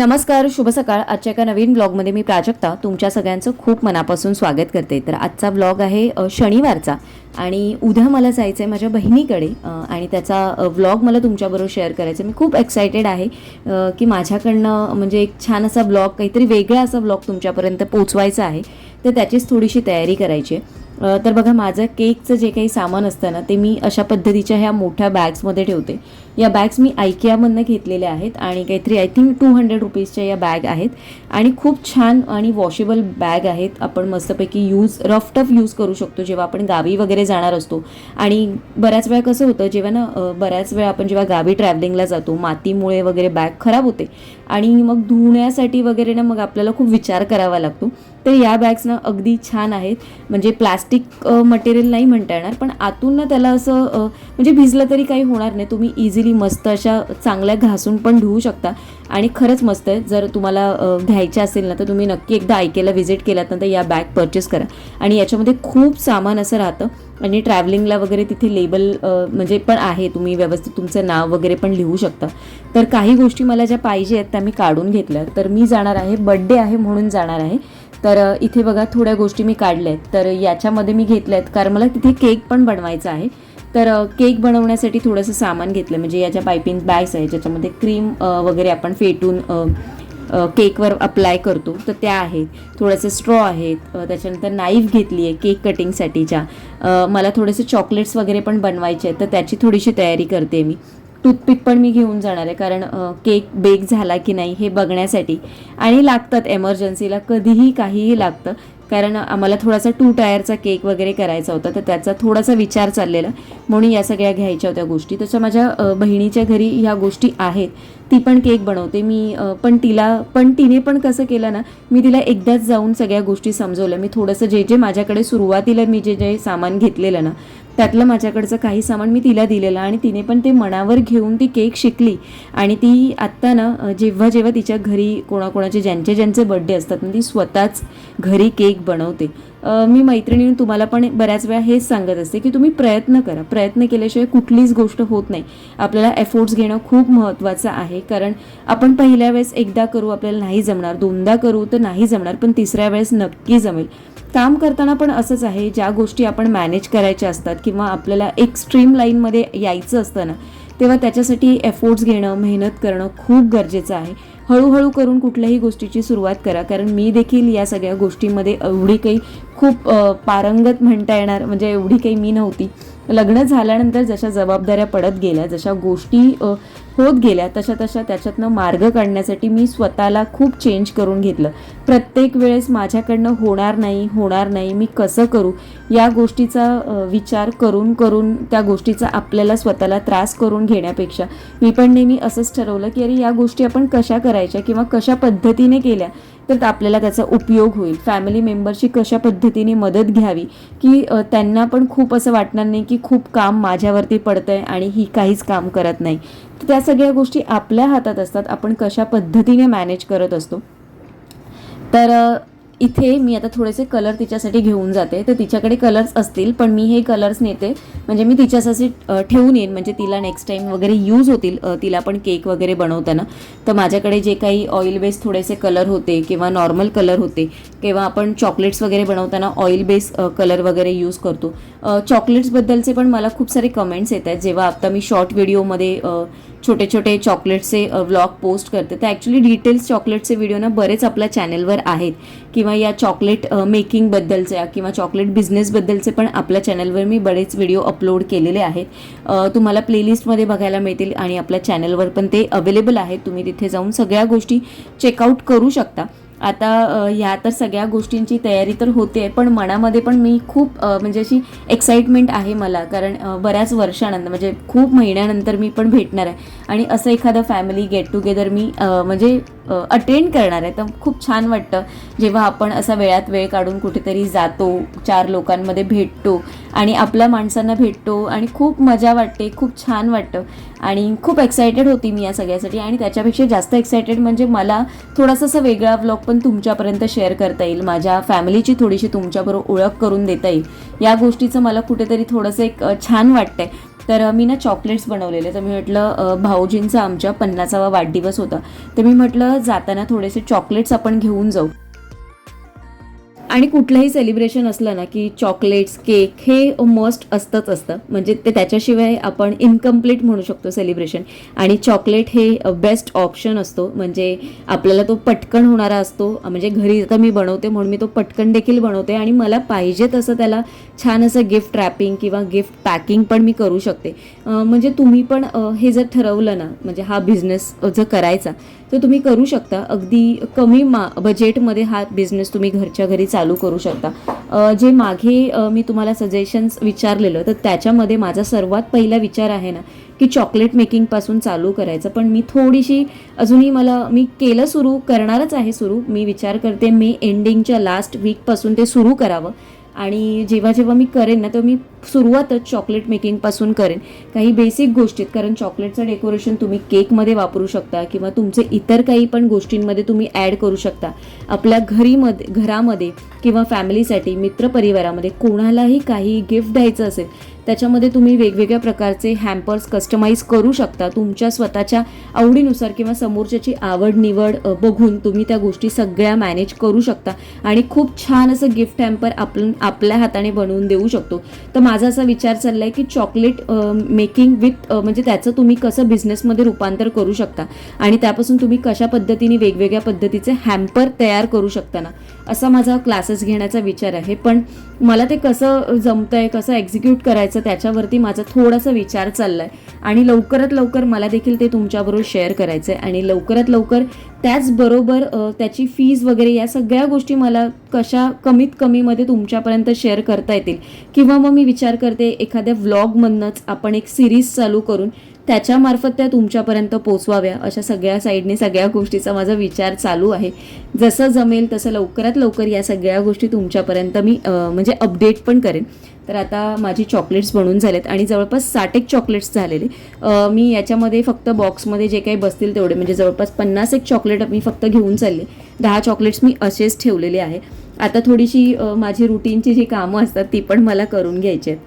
नमस्कार शुभ सकाळ. आजच्या एका नवीन ब्लॉगमध्ये मी प्राजक्ता. तुमच्या सगळ्यांचं खूप मनापासून स्वागत करते. तर आजचा ब्लॉग आहे शनिवारचा. आणि उद्या मला जायचं आहे माझ्या बहिणीकडे. आणि त्याचा व्लॉग मला तुमच्याबरोबर शेअर करायचा आहे. मी खूप एक्सायटेड आहे की माझ्याकडनं म्हणजे एक छान असा ब्लॉग काहीतरी वेगळा असा ब्लॉग तुमच्यापर्यंत पोचवायचा आहे. तर त्याचीच थोडीशी तयारी करायची आहे. तर बघा माझं केकचं जे काही सामान असतं ना ते मी अशा पद्धतीच्या ह्या मोठ्या बॅग्समध्ये ठेवते. या बॅग्स मी आयकियामधनं घेतलेल्या आहेत. आणि काहीतरी आय थिंक टू हंड्रेड रुपीजच्या या बॅग आहेत. आणि खूप छान आणि वॉशेबल बॅग आहेत. आपण मस्तपैकी यूज रफ टफ यूज करू शकतो. जेव्हा आपण गावी वगैरे जाणार असतो. आणि बऱ्याच वेळा कसं होतं जेव्हा ना बऱ्याच वेळा आपण जेव्हा गावी ट्रॅव्हलिंगला जातो मातीमुळे वगैरे बॅग खराब होते. आणि मग धुण्यासाठी वगैरे ना मग आपल्याला खूप विचार करावा लागतो. तर या बॅग्स ना अगदी छान आहेत. म्हणजे प्लास्टिक मटेरियल नाही म्हणता येणार पण आतून ना त्याला असं म्हणजे भिजलं तरी काही होणार नाही. तुम्ही इझिली मस्त अशा चांगल्या घासून पण धुवू शकता. आणि खरंच मस्त आहे. जर तुम्हाला घ्यायचं घ्यायच्या असेल ना तर तुम्ही नक्की एकदा ऐकेला व्हिजिट केलात ना तर या बॅग परचेस करा. आणि याच्यामध्ये खूप सामान असं राहतं. आणि ट्रॅव्हलिंगला वगैरे तिथे लेबल म्हणजे पण आहे. तुम्ही व्यवस्थित तुमचं नाव वगैरे पण लिहू शकता. तर काही गोष्टी मला ज्या पाहिजे आहेत त्या मी काढून घेतल्या. तर मी जाणार आहे. बड्डे आहे म्हणून जाणार आहे. तर इथे बघा थोड्या गोष्टी मी काढल्या आहेत तर याच्यामध्ये मी घेतल्या आहेत कारण मला तिथे केक पण बनवायचा आहे. तर केक बनवण्यासाठी थोडंसं सामान घेतलं. म्हणजे याच्या पायपिंग बॅग्स आहे ज्याच्यामध्ये क्रीम वगैरे आपण फेटून केकवर अप्लाय करतो. तर त्या आहेत. थोडेसे स्ट्रॉ आहेत. त्याच्यानंतर नाईफ घेतली आहे केक कटिंगसाठीच्या. मला थोडेसे चॉकलेट्स वगैरे पण बनवायचे आहेत. तर त्याची थोडीशी तयारी करते मी. टूथपिक पण मी घेऊन जाणार आहे कारण केक बेक झाला की नाही हे बघण्यासाठी. आणि लागतात एमर्जन्सीला कधीही काहीही लागतं. कारण आम्हाला थोडासा टू टायरचा केक वगैरे करायचा होता तर त्याचा थोडासा विचार चाललेला. म्हणून या सगळ्या घ्यायच्या होत्या गोष्टी. तसं माझ्या बहिणीच्या घरी ह्या गोष्टी आहेत. ती पण केक बनवते. मी पण तिला पण तिने पण कसं केलं ना मी तिला एकदाच जाऊन सगळ्या गोष्टी समजवल्या. मी थोडंसं जे जे माझ्याकडे सुरुवातीला मी जे जे सामान घेतलेलं ना त्यातलं माझ्याकडचं काही सामान मी तिला दिलेलं आणि तिने पण ते मनावर घेऊन ती केक शिकली. आणि ती आत्ता ना जेव्हा जेव्हा तिच्या घरी कोणाकोणाचे ज्यांचे ज्यांचे बड्डे असतात ना ती स्वतःच घरी केक बनवते. मी मैत्रिणीने तुम्हाला पण बऱ्याच वेळा हेच सांगत असते की तुम्ही प्रयत्न करा. प्रयत्न केल्याशिवाय कुठलीच गोष्ट होत नाही. आपल्याला एफोर्ट्स घेणं खूप महत्त्वाचं आहे. कारण आपण पहिल्या वेळेस एकदा करू आपल्याला नाही जमणार. दोनदा करू तर नाही जमणार पण तिसऱ्या वेळेस नक्की जमेल. काम करताना पण असंच आहे. ज्या गोष्टी आपण मॅनेज करायच्या असतात किंवा आपल्याला एक स्ट्रीम लाईनमध्ये यायचं असतं ना तेव्हा त्याच्यासाठी एफोर्ट्स घेणं मेहनत करणं खूप गरजेचं आहे. हळूहळू करून कुठल्याही गोष्टीची सुरुवात करा. कारण मी देखील या सगळ्या गोष्टीमध्ये एवढी काही खूप पारंगत म्हणता येणार म्हणजे एवढी काही मी नव्हती. लग्न झाल्यानंतर जशा जबाबदाऱ्या पडत गेल्या जशा गोष्टी होत गेल्या तशा तशा त्याच्यातनं मार्ग काढण्यासाठी मी स्वतःला खूप चेंज करून घेतलं. प्रत्येक वेळेस माझ्याकडनं होणार नाही होणार नाही मी कसं करू या गोष्टीचा विचार करून करून त्या गोष्टीचा आपल्याला स्वतःला त्रास करून घेण्यापेक्षा मी पण नेहमी असंच ठरवलं की अरे या गोष्टी आपण कशा करायच्या? किंवा कशा पद्धतीने केल्या तर आपल्याला त्याचा उपयोग होईल. फॅमिली मेंबरची कशा पद्धतीने मदत घ्यावी की त्यांना पण खूप असं वाटणार नाही की खूप काम माझ्यावरती पडतंय आणि ही काहीच काम करत नाही. तर त्या सगळ्या गोष्टी आपल्या हातात असतात. आपण कशा पद्धतीने मॅनेज करत असतो. तर इथे मी आता थोडेसे कलर तिच्यासाठी घेऊन जाते. तर तिच्याकडे कलर्स असतील पण मी हे कलर्स नेते. म्हणजे मी तिच्यासाठी ठेवून येईन. म्हणजे तिला नेक्स्ट टाईम वगैरे यूज होतील. तिला पण केक वगैरे बनवताना. तर माझ्याकडे जे काही ऑइल बेस थोडेसे कलर होते किंवा नॉर्मल कलर होते किंवा आपण चॉकलेट्स वगैरे बनवताना ऑइल बेस कलर वगैरे यूज करतो. चॉकलेट्सबद्दलचे पण मला खूप सारे कमेंट्स येत आहेत. जेव्हा आता मी शॉर्ट व्हिडिओमध्ये छोटे छोटे चॉकलेटचे व्लॉग पोस्ट करते. तर ॲक्च्युली डिटेल्स चॉकलेटचे व्हिडिओ ना बरेच आपल्या चॅनलवर आहेत. किंवा या चॉकलेट मेकिंगबद्दलच्या किंवा चॉकलेट बिझनेसबद्दलचे पण आपल्या चॅनलवर मी बरेच व्हिडिओ अपलोड केलेले आहेत. तुम्हाला प्लेलिस्टमध्ये बघायला मिळतील आणि आपल्या चॅनलवर पण ते अवेलेबल आहेत. तुम्ही तिथे जाऊन सगळ्या गोष्टी चेकआउट करू शकता. आता ह्या तर सगळ्या गोष्टींची तयारी तर होते पण मनामध्ये पण मी खूप म्हणजे अशी एक्साइटमेंट आहे मला. कारण बऱ्याच वर्षानंतर म्हणजे खूप महिन्यानंतर मी पण भेटणार आहे. आणि असं एखादं फॅमिली गेट टुगेदर मी म्हणजे अटेंड करणार आहे. तर खूप छान वाटतं. जेव्हा आपण असा वेळात वेळ काढून कुठेतरी जातो चार लोकांमध्ये भेटतो आणि आपल्या माणसांना भेटतो आणि खूप मजा वाटते खूप छान वाटतं. आणि खूप एक्सायटेड होती मी या सगळ्यासाठी. आणि त्याच्यापेक्षा जास्त एक्सायटेड म्हणजे मला थोडासा असा वेगळा व्लॉग पण तुमच्यापर्यंत शेअर करता येईल. माझ्या फॅमिलीची थोडीशी तुमच्याबरोबर ओळख करून देता येईल. या गोष्टीचं मला कुठेतरी थोडंसं एक छान वाटतंय. तर मी ना चॉकलेट्स बनवलेले. तर मी म्हटलं भाऊजींचा आमच्या पन्नासावा वाढदिवस होता. तर मी म्हटलं जाताना थोडेसे चॉकलेट्स आपण घेऊन जाऊ. आणि कुठलंही सेलिब्रेशन असलं ना की चॉकलेट्स केक हे मस्ट असतंच असतं. म्हणजे ते त्याच्याशिवाय आपण इनकम्प्लीट म्हणू शकतो सेलिब्रेशन आणि चॉकलेट हे बेस्ट ऑप्शन असतो. म्हणजे आपल्याला तो पटकन होणारा असतो. म्हणजे घरी आता मी बनवते म्हणून मी तो पटकन देखील बनवते आणि मला पाहिजे तसं त्याला छान असं गिफ्ट रॅपिंग किंवा गिफ्ट पॅकिंग पण मी करू शकते. म्हणजे तुम्ही पण हे जर ठरवलं ना म्हणजे हा बिझनेस जर करायचा तर तुम्ही करू शकता. अगदी कमी मा बजेटमध्ये हा बिझनेस तुम्ही घरच्या घरी चालू करू शकता. जे मागे मी तुम्हाला सजेशन्स विचारलेलं तर त्याच्यामध्ये माझा सर्वात पहिला विचार आहे ना की चॉकलेट मेकिंगपासून चालू करायचं. पण मी थोडीशी अजूनही मला मी केलं सुरू करणारच आहे सुरू. मी विचार करते मे एंडिंगच्या लास्ट वीकपासून ते सुरू करावं. आणि जेव्हा जेव्हा मी करेन ना तेव्हा मी सुरुवातच चॉकलेट मेकिंगपासून करेन. काही बेसिक गोष्टीत कारण चॉकलेटचं डेकोरेशन तुम्ही केकमध्ये वापरू शकता किंवा तुमचे इतर काही पण गोष्टींमध्ये तुम्ही ॲड करू शकता. आपल्या घरीमध्ये घरामध्ये किंवा फॅमिलीसाठी मित्रपरिवारामध्ये कोणालाही काही गिफ्ट द्यायचं असेल त्याच्यामध्ये तुम्ही वेगवेगळ्या प्रकारचे हॅम्पर्स कस्टमाइज करू शकता. तुमच्या स्वतःच्या आवडीनुसार किंवा समोरच्याची आवड निवड बघून तुम्ही त्या गोष्टी सगळ्या मॅनेज करू शकता. आणि खूप छान असं गिफ्ट हॅम्पर आपण आपल्या हाताने बनवून देऊ शकतो. तर माझा असा विचार चालला आहे की चॉकलेट मेकिंग विथ म्हणजे त्याचं तुम्ही कसं बिझनेसमध्ये रूपांतर करू शकता? आणि त्यापासून तुम्ही कशा पद्धतीने वेगवेगळ्या पद्धतीचे हॅम्पर तयार करू शकता ना? असा माझा क्लासेस घेण्याचा विचार आहे. पण मला ते कसं जमतंय कसं एक्झिक्यूट करायचं त्याच्यावरती माझा थोडासा विचार चाललाय. आणि लवकरात लवकर मला देखील ते तुमच्याबरोबर शेअर करायचं आहे आणि लवकरात लवकर त्याचबरोबर त्याची फीज वगैरे या सगळ्या गोष्टी मला कशा कमीत कमीमध्ये तुमच्यापर्यंत शेअर करता येतील. किंवा मग मी विचार करते एखाद्या व्लॉगमधनंच आपण एक सिरीज चालू करून त्याच्यामार्फत त्या तुमच्यापर्यंत पोचवाव्या. अशा सगळ्या साईडने सगळ्या गोष्टीचा माझा विचार चालू आहे. जसं जमेल तसं लवकरात लवकर या सगळ्या गोष्टी तुमच्यापर्यंत मी म्हणजे अपडेट पण करेन. तर आता माझी चॉकलेट्स बनून झालेत आणि जवळपास साठ एक चॉकलेट्स झालेले. मी याच्यामध्ये फक्त बॉक्समध्ये जे काही बसतील तेवढे म्हणजे जवळपास पन्नास एक चॉकलेट मी फक्त घेऊन चालले. दहा चॉकलेट्स मी असेच ठेवलेले आहे आता थोडीशी माझी रुटीनची जी कामं असतात ती पण मला करून घ्यायची आहेत.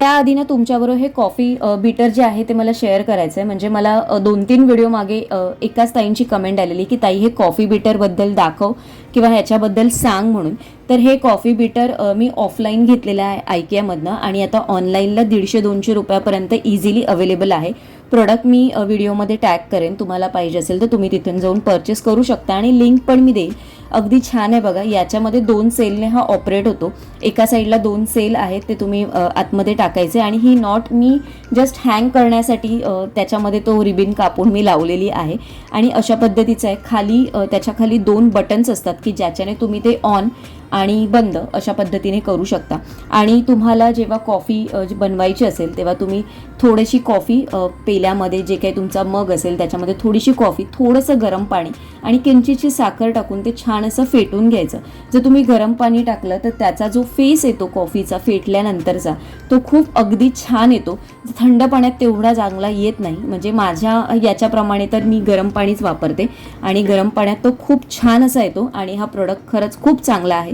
त्याआधी ना तुमच्याबरोबर हे कॉफी बीटर जे आहे ते मला शेअर करायचं आहे म्हणजे मला दोन तीन व्हिडिओ मागे एकाच ताईंची कमेंट आलेली की ताई हे कॉफी बीटरबद्दल दाखव किंवा ह्याच्याबद्दल सांग म्हणून. तर हे कॉफी बीटर मी ऑफलाईन घेतलेलं आहे आयकियामधनं आणि आता ऑनलाईनला दीडशे दोनशे रुपयापर्यंत इझिली अवेलेबल आहे. प्रोडक्ट मी व्हिडिओमध्ये टॅग करेन. तुम्हाला पाहिजे असेल तर तुम्ही तिथून जाऊन परचेस करू शकता आणि लिंक पण मी देईन. अगदी छान आहे बघा. याच्यामध्ये दोन सेलने हा ऑपरेट होतो. एका साईडला दोन सेल आहेत ते तुम्ही आतमध्ये टाकायचे आणि ही नॉट मी जस्ट हँग करण्यासाठी त्याच्यामध्ये तो रिबिन कापून मी लावलेली आहे. आणि अशा पद्धतीचं आहे. खाली त्याच्याखाली त्याच्याखाली दोन बटन्स असतात की ज्याच्याने तुम्ही ते ऑन आणि बंद अशा पद्धतीने करू शकता. आणि तुम्हाला जेव्हा कॉफी बनवायची असेल तेव्हा तुम्ही थोडीशी कॉफी पेल्यामध्ये जे काही तुमचा मग असेल त्याच्यामध्ये थोडीशी कॉफी थोडंसं गरम पाणी आणि किंचितची साखर टाकून ते छान असं फेटून घ्यायचं. जर तुम्ही गरम पाणी टाकलं तर त्याचा जो फेस येतो कॉफीचा फेटल्यानंतरचा तो खूप अगदी छान येतो. थंड पाण्यात तेवढा चांगला येत नाही. म्हणजे माझ्या याच्याप्रमाणे तर मी गरम पाणीच वापरते. आणि गरम पाण्यात तो खूप छान असा येतो आणि हा प्रोडक्ट खरंच खूप चांगला आहे.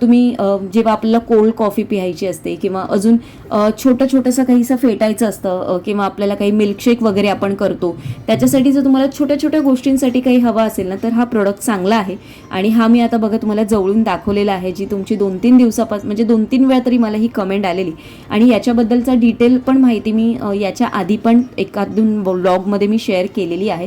तुम्ही जेव्हा आपल्याला कोल्ड कॉफी प्यायची असते किंवा अजून छोटं छोटंसं काहीसं फेटायचं असतं किंवा आपल्याला काही मिल्कशेक वगैरे आपण करतो त्याच्यासाठी जर तुम्हाला छोट्या छोट्या गोष्टींसाठी काही हवा असेल ना तर हा प्रोडक्ट चांगला आहे. आणि हा मी आता बघा तुम्हाला जवळून दाखवलेला आहे जी तुमची दोन तीन दिवसापासून म्हणजे दोन तीन वेळा तरी मला ही कमेंट आलेली. आणि याच्याबद्दलचा डिटेल पण माहिती मी याच्या आधी पण एखाद दोन ब्लॉगमध्ये मी शेअर केलेली आहे.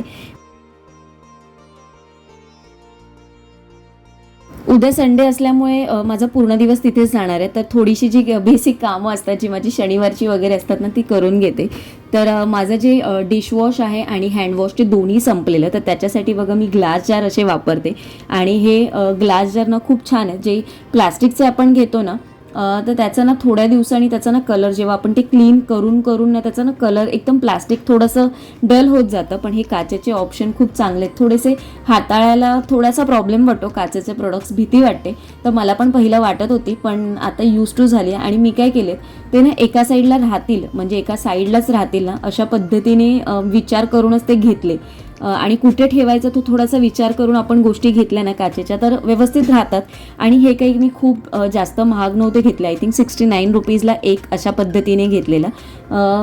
उद्या संडे असल्यामुळे माझा पूर्ण दिवस तिथेच जाणार आहे. तर थोडीशी जी बेसिक कामं असतात जी माझी शनिवारची वगैरे असतात ना ती करून घेते. तर माझं जे डिशवॉश आहे आणि हँडवॉश ते दोन्ही संपलेलं. तर त्याच्यासाठी बघा मी ग्लास जार असे वापरते. आणि हे ग्लास जार ना खूप छान आहे जे प्लास्टिकचे आपण घेतो ना तर त्याचा ना थोड्या दिवसांनी त्याचा ना कलर जेव्हा आपण ते क्लीन करून करून ना त्याचा ना कलर एकदम प्लास्टिक थोडंसं डल होत जातं. पण हे काचेचे ऑप्शन खूप चांगले आहेत. थोडेसे हाताळायला थोडासा प्रॉब्लेम वाटतो. काचेचे प्रोडक्ट्स भीती वाटते. तर मला पण पहिलं वाटत होती पण आता यूज टू झाली आणि मी काय केले ते ना एका साईडला राहतील म्हणजे एका साईडलाच राहतील ना अशा पद्धतीने विचार करूनच ते घेतले. आणि कुठे ठेवायचा तो थोडासा विचार करून आपण गोष्टी घेतल्या ना काचेच्या तर व्यवस्थित राहतात. आणि हे काही मी खूप जास्त महाग नव्हते घेतले. आय थिंक सिक्स्टी नाईन रुपीजला एक अशा पद्धतीने घेतलेला.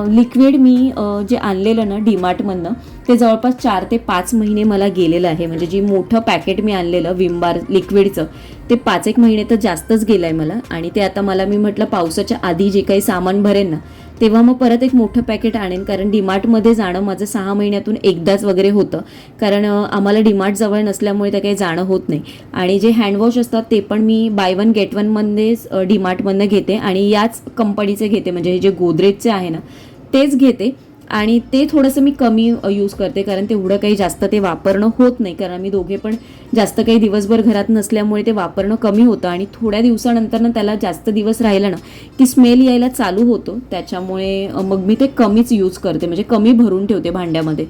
लिक्विड मी जे आणलेलं ना डीमार्टमधनं ते जवळपास चार ते पाच महिने मला गेलेलं आहे. म्हणजे जी मोठं पॅकेट मी आणलेलं विम बार लिक्विडचं ते पाच एक महिने तर जास्तच गेलं आहे मला. आणि ते आता मला मी म्हटलं पावसाच्या आधी जे काही सामान भरेन ना तेव्हा मग परत एक मोठं पॅकेट आणेन. कारण डीमार्टमध्ये जाणं माझं सहा महिन्यातून एकदाच वगैरे होतं. कारण आम्हाला डीमार्ट जवळ नसल्यामुळे ते काही जाणं होत नाही. आणि जे हँडवॉश असतात ते पण मी बाय वन गेट वनमध्येच डीमार्टमधनं घेते. आणि याच कंपनीचे घेते. म्हणजे हे जे गोदरेजचे आहे ना तेच घेते. आणि ते थोडंसं मी कमी यूज करते कारण तेवढं काही जास्त ते वापरणं होत नाही. कारण मी दोघे पण जास्त काही दिवसभर घरात नसल्यामुळे ते वापरणं कमी होतं आणि थोड्या दिवसानंतर ना त्याला जास्त दिवस राहिलं ना की स्मेल यायला चालू होतो. त्याच्यामुळे मग मी ते कमीच यूज करते. म्हणजे कमी भरून ठेवते भांड्यामध्ये.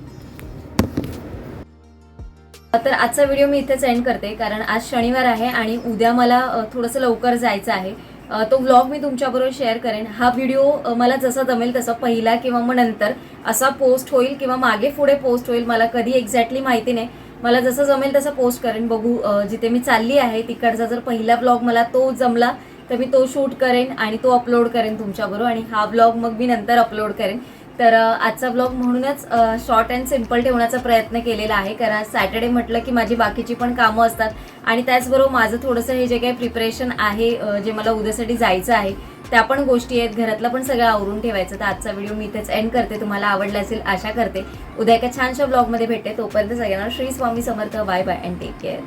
तर आजचा व्हिडिओ मी इथेच एंड करते. कारण आज शनिवार आहे आणि उद्या मला थोडंसं लवकर जायचं आहे. तो व्लॉग मी तुमच्याबरोबर शेअर करेन. हा व्हिडिओ मला जसा जमेल तसा पहिला किंवा मग नंतर असा पोस्ट होईल किंवा मागे पुढे पोस्ट होईल मला कधी एक्झॅक्टली माहिती नाही. मला जसं जमेल तसं पोस्ट करेन. बघू जिथे मी चालली आहे तिकडचा जर पहिला ब्लॉग मला तो जमला तर मी तो शूट करेन आणि तो अपलोड करेन तुमच्याबरोबर. आणि हा ब्लॉग मग मी नंतर अपलोड करेन. तर आजचा ब्लॉग म्हणूनच शॉर्ट अँड सिंपल ठेवण्याचा प्रयत्न केलेला आहे. कारण सॅटर्डे म्हटलं की माझी बाकीची पण कामं असतात. आणि त्याचबरोबर माझं थोडंसं हे जे काही प्रिपरेशन आहे जे मला उद्यासाठी जायचं आहे त्या पण गोष्टी आहेत. घरातलं पण सगळं आवरून ठेवायचं. तर आजचा व्हिडिओ मी इथेच एंड करते. तुम्हाला आवडला असेल आशा करते. उद्या एका छानशा ब्लॉगमध्ये भेटते. तोपर्यंत सगळ्यांना Shri Swami Samarth. Bye bye and take care